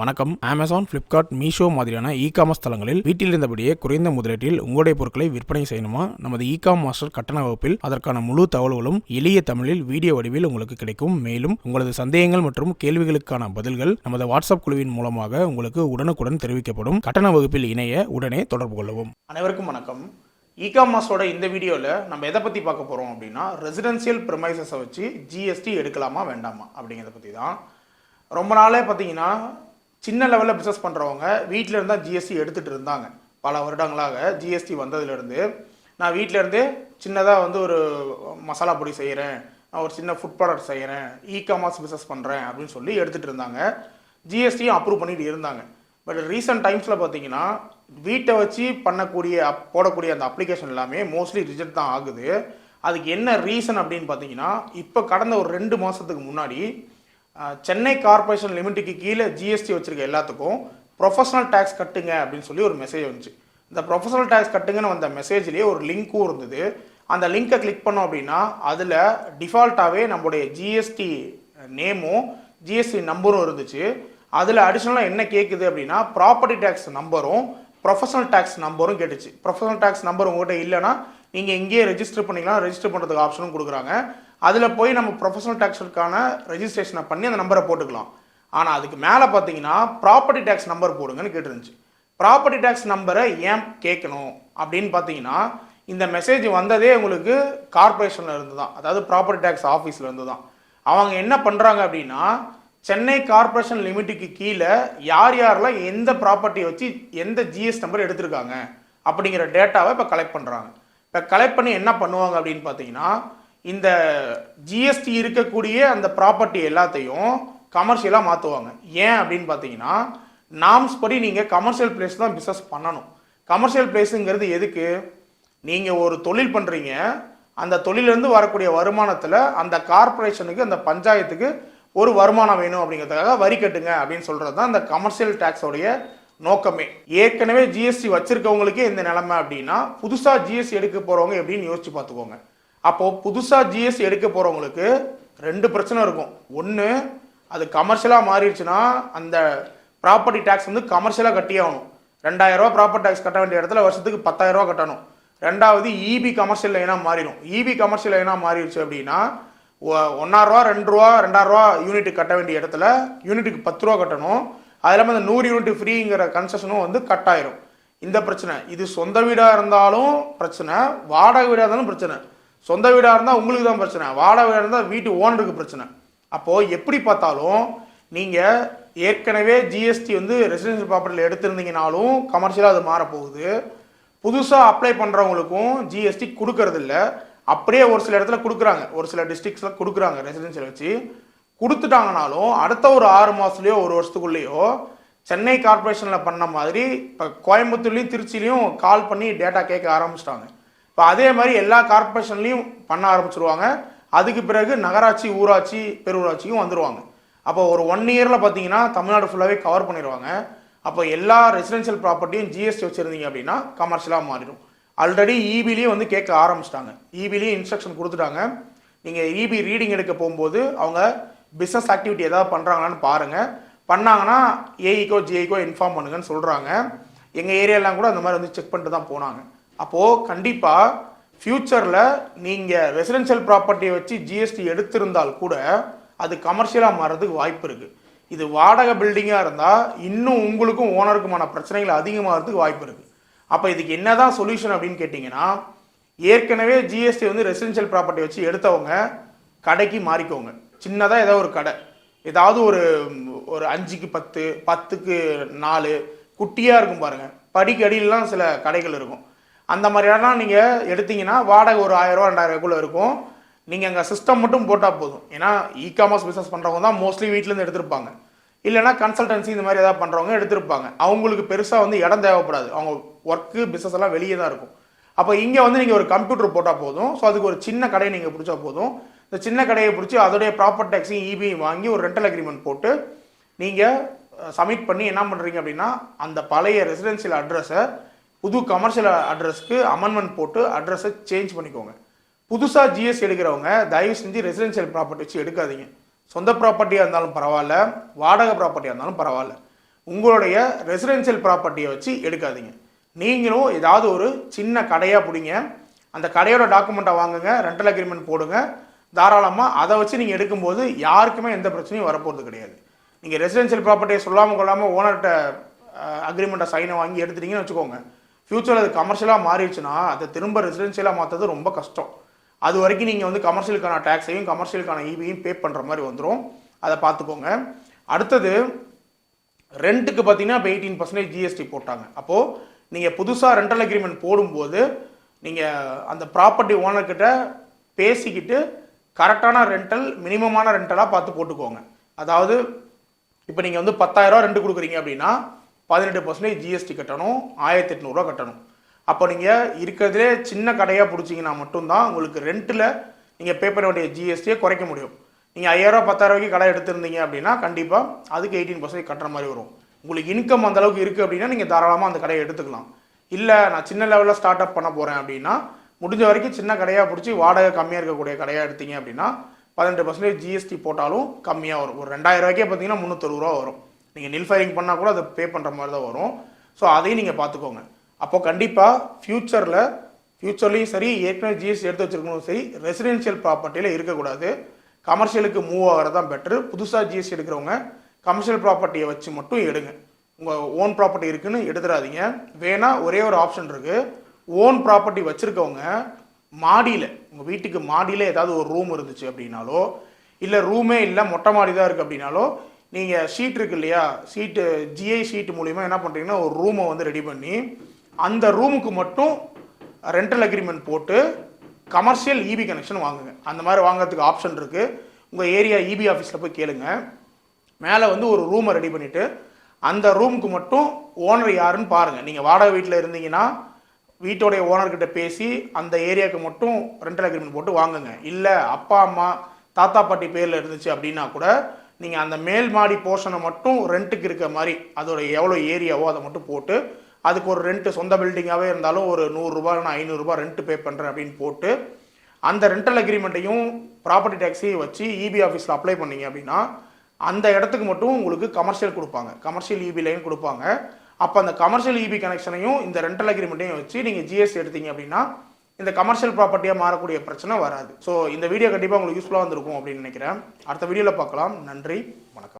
வணக்கம். Amazon Flipkart Meesho மாதிரியான e commerce தளங்களில் வீட்டில் இருந்தபடியே குறைந்த முதலீட்டில் உங்களுடைய பொருட்களை விற்பனை செய்யணுமா? நமது இ காம் மாஸ்டர் கட்டண வகுப்பில் அதற்கான முழு தகவல்களும் எளிய தமிழில் வீடியோ வடிவில் உங்களுக்கு கிடைக்கும். மேலும் உங்களது சந்தேகங்கள் மற்றும் கேள்விகளுக்கான பதில்கள் நமது வாட்ஸ்அப் குழுவின் மூலமாக உங்களுக்கு உடனுக்குடன் தெரிவிக்கப்படும். கட்டண வகுப்பில் இணைய உடனே தொடர்பு கொள்ளவும். அனைவருக்கும் வணக்கம். இ காமர்ஸோட இந்த வீடியோவில் நம்ம எதை பற்றி பார்க்க போகிறோம் அப்படின்னா ரெசிடென்சியல் ப்ரிமைசஸை வச்சு ஜிஎஸ்டி எடுக்கலாமா வேண்டாமா அப்படிங்கிறத பற்றி தான் ரொம்ப நாளே பார்த்தீங்கன்னா சின்ன லெவலில் பிஸ்னஸ் பண்ணுறவங்க வீட்டில் இருந்தால் ஜிஎஸ்டி எடுத்துகிட்டு இருந்தாங்க. பல வருடங்களாக ஜிஎஸ்டி வந்ததுலேருந்து நான் வீட்டிலேருந்தே சின்னதாக வந்து ஒரு மசாலா பொடி செய்கிறேன் நான் ஒரு சின்ன ஃபுட் ப்ராடக்ட் செய்கிறேன் இ காமர்ஸ் பிஸ்னஸ் பண்ணுறேன் அப்படின்னு சொல்லி எடுத்துகிட்டு இருந்தாங்க. ஜிஎஸ்டியும் அப்ரூவ் பண்ணிட்டு இருந்தாங்க. பட் ரீசெண்ட் டைம்ஸில் பார்த்தீங்கன்னா வீட்டை வச்சு பண்ணக்கூடிய அப்- போடக்கூடிய அந்த அப்ளிகேஷன் எல்லாமே மோஸ்ட்லி ரிஜெக்ட் தான் ஆகுது. அதுக்கு என்ன ரீசன் அப்படின்னு பார்த்தீங்கன்னா இப்போ கடந்த ஒரு ரெண்டு மாதத்துக்கு முன்னாடி சென்னை கார்ப்பரேஷன் லிமிட்டுக்கு கீழே ஜிஎஸ்டி வச்சுருக்க எல்லாத்துக்கும் ப்ரொஃபஷனல் டேக்ஸ் கட்டுங்க அப்படின்னு சொல்லி ஒரு மெசேஜ் வந்துச்சு. இந்த ப்ரொஃபஷனல் டேக்ஸ் கட்டுங்கன்னு வந்த மெசேஜ்லேயே ஒரு லிங்க்கும் இருந்தது. அந்த லிங்க்கை கிளிக் பண்ணோம் அப்படின்னா அதில் டிஃபால்ட்டாகவே நம்மளுடைய ஜிஎஸ்டி நேமும் ஜிஎஸ்டி நம்பரும் இருந்துச்சு. அதில் அடிஷ்னலாக என்ன கேட்குது அப்படின்னா ப்ராப்பர்ட்டி டேக்ஸ் நம்பரும் ப்ரொஃபஷனல் டேக்ஸ் நம்பரும் கேட்டுச்சு. ப்ரொஃபஷனல் டேக்ஸ் நம்பர் உங்கள்கிட்ட இல்லைன்னா நீங்கள் இங்கேயே ரெஜிஸ்டர் பண்ணிக்கலாம். ரெஜிஸ்டர் பண்ணுறதுக்கு ஆப்ஷனும் கொடுக்குறாங்க. அதில் போய் நம்ம ப்ரொஃபஷனல் டேக்ஸுக்கான ரெஜிஸ்ட்ரேஷனை பண்ணி அந்த நம்பரை போட்டுக்கலாம். ஆனால் அதுக்கு மேலே பார்த்தீங்கன்னா ப்ராப்பர்ட்டி டேக்ஸ் நம்பர் போடுங்கன்னு கேட்டுருந்துச்சு. ப்ராப்பர்ட்டி டேக்ஸ் நம்பரை ஏன் கேட்கணும்? அப்படின்னு பார்த்தீங்கன்னா இந்த மெசேஜ் வந்ததே உங்களுக்கு கார்ப்பரேஷனில் இருந்து தான். அதாவது ப்ராப்பர்ட்டி டேக்ஸ் ஆஃபீஸில் இருந்து தான். அவங்க என்ன பண்ணுறாங்க அப்படின்னா சென்னை கார்ப்பரேஷன் லிமிட்டுக்கு கீழே யார் யாரெல்லாம் எந்த ப்ராப்பர்ட்டியை வச்சு எந்த ஜிஎஸ் நம்பர் எடுத்திருக்காங்க அப்படிங்கிற டேட்டாவை இப்போ கலெக்ட் பண்ணுறாங்க இப்போ கலெக்ட் பண்ணி என்ன பண்ணுவாங்க அப்படின்னு பார்த்தீங்கன்னா இந்த ஜிஎஸ்டி இருக்கக்கூடிய அந்த ப்ராப்பர்ட்டி எல்லாத்தையும் கமர்ஷியலாக மாற்றுவாங்க ஏன் அப்படின்னு பார்த்தீங்கன்னா நாம்ஸ் படி நீங்கள் கமர்ஷியல் பிளேஸ் தான் பிஸ்னஸ் பண்ணணும். கமர்ஷியல் பிளேஸுங்கிறது எதுக்கு? நீங்கள் ஒரு தொழில் பண்ணுறீங்க அந்த தொழிலேருந்து வரக்கூடிய வருமானத்தில் அந்த கார்ப்பரேஷனுக்கு அந்த பஞ்சாயத்துக்கு ஒரு வருமானம் வேணும் அப்படிங்கிறதுக்காக வரி கட்டுங்க அப்படின்னு சொல்கிறது தான் இந்த கமர்ஷியல் டேக்ஸோடைய நோக்கமே. ஏற்கனவே ஜிஎஸ்டி வச்சுருக்கவங்களுக்கே இந்த நிலமை அப்படின்னா புதுசாக ஜிஎஸ்டி எடுக்க போகிறவங்க எப்படின்னு யோசிச்சு பார்த்துக்கோங்க. அப்போது புதுசாக ஜிஎஸ்டி எடுக்க போகிறவங்களுக்கு ரெண்டு பிரச்சனை இருக்கும். ஒன்று அது கமர்ஷியலாக மாறிடுச்சுன்னா அந்த ப்ராப்பர்ட்டி டேக்ஸ் வந்து கமர்ஷியலாக கட்டியே ஆகணும். ரெண்டாயிரம் ப்ராப்பர்ட்டி டேக்ஸ் கட்ட வேண்டிய இடத்துல வருஷத்துக்கு பத்தாயிரரூவா கட்டணும். ரெண்டாவது இபி கமர்ஷியல் லைனாக மாறிடும். இபி கமர்ஷியல் லைனாக மாறிடுச்சு அப்படின்னா ஒ- ரூபா ரெண்டு ரூபா ரெண்டாயிரரூவா ரூபா கட்ட வேண்டிய இடத்துல யூனிட்டுக்கு பத்து ரூபா கட்டணும். அது இல்லாமல் அந்த நூறு யூனிட் ஃப்ரீங்கிற கன்செஷனும் வந்து கட் ஆயிரும். இந்த பிரச்சனை. இது சொந்த வீடாக இருந்தாலும் பிரச்சனை. வாடகை வீடாக இருந்தாலும் பிரச்சனை. சொந்த வீடாக இருந்தால் உங்களுக்கு தான் பிரச்சனை. வாடகை வீடாக இருந்தால் வீட்டு ஓனருக்கு பிரச்சனை. அப்போது எப்படி பார்த்தாலும் நீங்கள் ஏற்கனவே ஜிஎஸ்டி வந்து ரெசிடென்ஷியல் ப்ராப்பர்ட்டியில் எடுத்திருந்தீங்கனாலும் கமர்ஷியலாக அது மாறப்போகுது. புதுசாக அப்ளை பண்ணுறவங்களுக்கும் ஜிஎஸ்டி கொடுக்கறதில்ல. அப்படியே ஒரு சில இடத்துல கொடுக்குறாங்க. ஒரு சில டிஸ்ட்ரிக்ஸில் கொடுக்குறாங்க ரெசிடென்ஷியல் வச்சு. கொடுத்துட்டாங்கனாலும் அடுத்த ஒரு ஆறு மாதத்துலேயோ ஒரு வருஷத்துக்குள்ளேயோ சென்னை கார்ப்பரேஷனில் பண்ண மாதிரி இப்போ கோயம்புத்தூர்லேயும் திருச்சிலையும் கால் பண்ணி டேட்டா கேட்க ஆரம்பிச்சிட்டாங்க. இப்போ அதே மாதிரி எல்லா கார்பரேஷன்லையும் பண்ண ஆரம்பிச்சிருவாங்க. அதுக்கு பிறகு நகராட்சி ஊராட்சி பெருஊராட்சியும் வந்துடுவாங்க அப்போ ஒரு ஒன் இயரில் பார்த்தீங்கன்னா தமிழ்நாடு ஃபுல்லாகவே கவர் பண்ணிடுவாங்க அப்போ எல்லா ரெசிடென்ஷியல் ப்ராப்பர்ட்டியும் ஜிஎஸ்டி வச்சுருந்தீங்க அப்படின்னா கமர்ஷியலாக மாறிடும். ஆல்ரெடி இபிலையும் வந்து கேட்க ஆரம்பிச்சிட்டாங்க. இபிலையும் இன்ஸ்ட்ரக்ஷன் கொடுத்துட்டாங்க. நீங்கள் இபி ரீடிங் எடுக்க போகும்போது அவங்க பிஸ்னஸ் ஆக்டிவிட்டி ஏதாவது பண்ணுறாங்களான்னு பாருங்கள் பண்ணாங்கன்னா ஏஇக்கோ ஜிஐக்கோ இன்ஃபார்ம் பண்ணுங்கன்னு சொல்கிறாங்க எங்கள் ஏரியாலாம் கூட அந்த மாதிரி வந்து செக் பண்ணிட்டு தான் போனாங்க. அப்போது கண்டிப்பாக ஃப்யூச்சரில் நீங்கள் ரெசிடென்ஷியல் ப்ராப்பர்ட்டியை வச்சு ஜிஎஸ்டி எடுத்திருந்தால் கூட அது கமர்ஷியலாக மாறதுக்கு வாய்ப்பு இருக்குது இது வாடகை பில்டிங்காக இருந்தால் இன்னும் உங்களுக்கும் ஓனருக்குமான பிரச்சனைகள் அதிகமாகிறதுக்கு வாய்ப்பு இருக்குது அப்போ இதுக்கு என்னதான் சொல்யூஷன் அப்படின்னு கேட்டிங்கன்னா ஏற்கனவே ஜிஎஸ்டி வந்து ரெசிடென்ஷியல் ப்ராப்பர்ட்டி வச்சு எடுத்தவங்க கடைக்கு மாறிக்கோங்க. சின்னதாக ஏதோ ஒரு கடை. ஏதாவது ஒரு ஒரு அஞ்சுக்கு பத்து பத்துக்கு நாலு குட்டியாக இருக்கும் பாருங்கள் படிக்கடியிலலாம் சில கடைகள் இருக்கும். அந்த மாதிரியெல்லாம் நீங்கள் எடுத்தீங்கன்னா வாடகை ஒரு ஆயிரம் ரூபா ரெண்டாயிரம் ரூபாய்க்குள்ள இருக்கும். நீங்கள் அங்கே சிஸ்டம் மட்டும் போட்டால் போதும். ஏன்னா இ காமர்ஸ் பிஸ்னஸ் பண்ணுறவங்க தான் மோஸ்ட்லி வீட்டிலேருந்து எடுத்திருப்பாங்க. இல்லைன்னா கன்சல்டன்சி இந்த மாதிரி ஏதாவது பண்ணுறவங்க எடுத்திருப்பாங்க. அவங்களுக்கு பெருசாக வந்து இடம் தேவைப்படாது. அவங்க ஒர்க்கு பிஸ்னஸ் எல்லாம் வெளியே தான் இருக்கும். அப்போ இங்கே வந்து நீங்கள் ஒரு கம்ப்யூட்டர் போட்டால் போதும். ஸோ அதுக்கு ஒரு சின்ன கடையை நீங்கள் பிடிச்சா போதும். இந்த சின்ன கடையை பிடிச்சி அதோடைய ப்ராப்பர்ட் டேக்ஸையும் இபியும் வாங்கி ஒரு ரெண்டல் அக்ரிமெண்ட் போட்டு நீங்கள் சப்மிட் பண்ணி என்ன பண்ணுறீங்க அப்படின்னா அந்த பழைய ரெசிடென்சியல் அட்ரஸை புது கமர்ஷியல் அட்ரஸ்க்கு அமெண்ட்மெண்ட் போட்டு அட்ரஸை சேஞ்ச் பண்ணிக்கோங்க. புதுசாக ஜிஎஸ்டி எடுக்கிறவங்க தயவு செஞ்சு ரெசிடென்ஷியல் ப்ராப்பர்ட்டி வச்சு எடுக்காதீங்க. சொந்த ப்ராப்பர்ட்டியாக இருந்தாலும் பரவாயில்ல வாடகை ப்ராப்பர்ட்டியாக இருந்தாலும் பரவாயில்ல. உங்களுடைய ரெசிடென்ஷியல் ப்ராப்பர்ட்டியை வச்சு எடுக்காதீங்க. நீங்களும் ஏதாவது ஒரு சின்ன கடையாக பிடிங்க. அந்த கடையோட டாக்குமெண்ட்டை வாங்குங்க ரெண்டல் அக்ரிமெண்ட் போடுங்க. தாராளமாக அதை வச்சு நீங்கள் எடுக்கும்போது யாருக்குமே எந்த பிரச்சனையும் வரப்போகிறது கிடையாது. நீங்கள் ரெசிடென்ஷியல் ப்ராப்பர்ட்டியை சொல்லாமல் கொள்ளாமல் ஓனர்கிட்ட அக்ரிமெண்ட்டை சைனை வாங்கி எடுத்துட்டீங்கன்னு வச்சுக்கோங்க. ஃப்யூச்சரில் அது கமர்ஷியலாக மாறிடுச்சுன்னா அதை திரும்ப ரெசிடென்ஷியலாக மாற்றுறது ரொம்ப கஷ்டம். அது வரைக்கும் நீங்கள் வந்து கமர்ஷியலுக்கான டேக்ஸையும் கமர்ஷியலுக்கான ஈபியும் பே பண்ணுற மாதிரி வந்துடும் அதை பார்த்துக்கோங்க. அடுத்தது ரெண்ட்டுக்கு பார்த்தீங்கன்னா இப்போ எயிட்டீன் பர்சன்டேஜ் ஜிஎஸ்டி போட்டாங்க. அப்போது நீங்கள் புதுசாக ரெண்டல் அக்ரிமெண்ட் போடும்போது நீங்கள் அந்த ப்ராப்பர்ட்டி ஓனர்கிட்ட பேசிக்கிட்டு கரெக்டான ரெண்டல் மினிமமான ரெண்டலாக பார்த்து போட்டுக்கோங்க. அதாவது இப்போ நீங்கள் வந்து பத்தாயிரரூவா ரெண்டு கொடுக்குறீங்க அப்படின்னா பதினெட்டு பர்சன்டேஜ் ஜிஎஸ்டி கட்டணும் ஆயிரத்தி எட்நூறுரூவா கட்டணும். அப்போ நீங்கள் இருக்கிறதுலே சின்ன கடையாக பிடிச்சிங்கன்னா மட்டும்தான் உங்களுக்கு ரெண்ட்டில் நீங்கள் பே பண்ண வேண்டிய ஜிஎஸ்டியை குறைக்க முடியும். நீங்கள் ஐயாயிரம் பத்தாயிரரூவாய்க்கு கடை எடுத்திருந்தீங்க அப்படின்னா கண்டிப்பாக அதுக்கு எயிட்டீன் பர்சன்டேஜ் கட்டுற மாதிரி வரும். உங்களுக்கு இன்கம் அந்த அளவுக்கு இருக்குது அப்படின்னா நீங்கள் தாராளமாக அந்த கடையை எடுத்துக்கலாம். இல்லை நான் சின்ன லெவலில் ஸ்டார்ட் அப் பண்ண போகிறேன் அப்படின்னா முடிஞ்ச வரைக்கும் சின்ன கடையாக பிடிச்சி வாடகை கம்மியாக இருக்கக்கூடிய கடையாக எடுத்தீங்க அப்படின்னா பதினெட்டு பர்சன்டேஜ் ஜிஎஸ்டி போட்டாலும் கம்மியாக வரும். ஒரு ரெண்டாயிரம் ரூபாய்க்கே பார்த்தீங்கன்னா முந்நூற்றறுபது ரூபா வரும். நீங்கள் நில் ஃபயரிங் பண்ணால் கூட அதை பே பண்ணுற மாதிரி தான் வரும். ஸோ அதையும் நீங்கள் பார்த்துக்கோங்க. அப்போ கண்டிப்பாக ஃப்யூச்சரில் ஃப்யூச்சர்லேயும் சரி ஏற்கனவே ஜிஎஸ்டி எடுத்து வச்சிருக்கணும் சரி ரெசிடென்ஷியல் ப்ராப்பர்ட்டியில் இருக்கக்கூடாது. கமர்ஷியலுக்கு மூவ் ஆகிறது தான் பெட்ரு புதுசாக ஜிஎஸ்டி எடுக்கிறவங்க கமர்ஷியல் ப்ராப்பர்ட்டியை வச்சு மட்டும் எடுங்க. உங்கள் ஓன் ப்ராப்பர்ட்டி இருக்குன்னு எடுத்துடாதீங்க. வேணால் ஒரே ஒரு ஆப்ஷன் இருக்குது ஓன் ப்ராப்பர்ட்டி வச்சுருக்கவங்க மாடியில் உங்கள் வீட்டுக்கு மாடியில் ஏதாவது ஒரு ரூம் இருந்துச்சு அப்படின்னாலோ இல்லை ரூமே இல்லை மொட்டை மாடி தான் இருக்குது அப்படின்னாலோ நீங்கள் ஷீட் இருக்கு இல்லையா? ஷீட்டு ஜிஐ ஷீட் மூலிமா என்ன பண்ணுறீங்கன்னா ஒரு ரூமை வந்து ரெடி பண்ணி அந்த ரூமுக்கு மட்டும் ரெண்டல் அக்ரிமெண்ட் போட்டு கமர்ஷியல் இபி கனெக்ஷன் வாங்குங்க. அந்த மாதிரி வாங்குறதுக்கு ஆப்ஷன் இருக்குது உங்கள் ஏரியா இபி ஆஃபீஸில் போய் கேளுங்க. மேலே வந்து ஒரு ரூமை ரெடி பண்ணிவிட்டு அந்த ரூமுக்கு மட்டும் ஓனர் யாருன்னு பாருங்கள் நீங்கள் வாடகை வீட்டில் இருந்தீங்கன்னா வீட்டோடைய ஓனர்கிட்ட பேசி அந்த ஏரியாவுக்கு மட்டும் ரெண்டல் அக்ரிமெண்ட் போட்டு வாங்குங்க. இல்லை அப்பா அம்மா தாத்தா பாட்டி பேரில் இருந்துச்சு அப்படின்னா கூட நீங்கள் அந்த மேல் மாடி போர்ஷனை மட்டும் ரெண்ட்டுக்கு இருக்க மாதிரி அதோட எவ்வளோ ஏரியாவோ அதை மட்டும் போட்டு அதுக்கு ஒரு ரெண்ட்டு சொந்த பில்டிங்காகவே இருந்தாலும் ஒரு நூறுரூபா இல்லைனா ஐநூறுரூபா ரெண்ட் பே பண்ணுறேன் அப்படின்னு போட்டு அந்த ரெண்டல் அக்ரிமெண்ட்டையும் ப்ராப்பர்ட்டி டேக்ஸையும் வச்சு இபி ஆஃபீஸில் அப்ளை பண்ணீங்க அப்படின்னா அந்த இடத்துக்கு மட்டும் உங்களுக்கு கமர்ஷியல் கொடுப்பாங்க. கமர்ஷியல் இபி லைன் கொடுப்பாங்க. அப்போ அந்த கமர்ஷியல் இபி கனெக்ஷனையும் இந்த ரெண்டல் அக்ரிமெண்ட்டையும் வச்சு நீங்கள் ஜிஎஸ்டி எடுத்தீங்க அப்படின்னா இந்த கமர்ஷியல் ப்ராப்பர்ட்டியாக மாறக்கூடிய பிரச்சனை வராது. ஸோ இந்த வீடியோ கண்டிப்பாக உங்களுக்கு யூஸ்ஃபுல்லாக வந்திருக்கும் அப்படின்னு நினைக்கிறேன். அடுத்த வீடியோவில் பார்க்கலாம். நன்றி வணக்கம்.